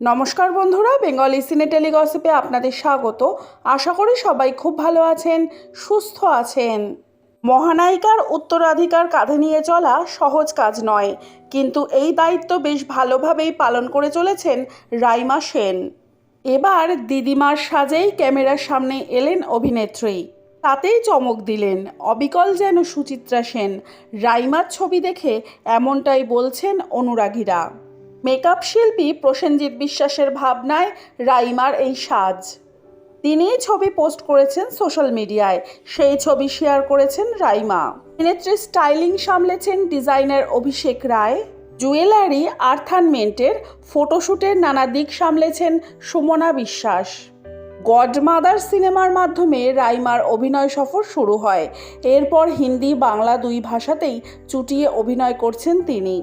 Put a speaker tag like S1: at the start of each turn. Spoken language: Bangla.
S1: নমস্কার বন্ধুরা, বেঙ্গলি সিনে টেলিগসিপে আপনাদের স্বাগত। আশা করি সবাই খুব ভালো আছেন, সুস্থ আছেন। মহানায়িকার উত্তরাধিকার কাঁধে নিয়ে চলা সহজ কাজ নয়, কিন্তু এই দায়িত্ব বেশ ভালোভাবেই পালন করে চলেছেন রাইমা সেন। এবার দিদিমার সাজেই ক্যামেরার সামনে এলেন অভিনেত্রী। তাতেই চমক দিলেন, অবিকল যেন সুচিত্রা সেন। রাইমার ছবি দেখে এমনটাই বলছেন অনুরাগীরা। মেকআপ শিল্পী প্রসেনজিৎ বিশ্বাসের ভাবনায় রাইমার এই সাজ। তিনি ছবি পোস্ট করেছেন সোশ্যাল মিডিয়ায়। সেই ছবি শেয়ার করেছেন রাইমা। অভিনেত্রী স্টাইলিং সামলেছেন ডিজাইনার অভিষেক রায়। জুয়েলারি আর্থানমেন্টের ফটোশ্যুটের নানা দিক সামলেছেন সুমনা বিশ্বাস। গডমাদার সিনেমার মাধ্যমে রাইমার অভিনয় সফর শুরু হয়। এরপর হিন্দি বাংলা দুই ভাষাতেই চুটিয়ে অভিনয় করছেন তিনি।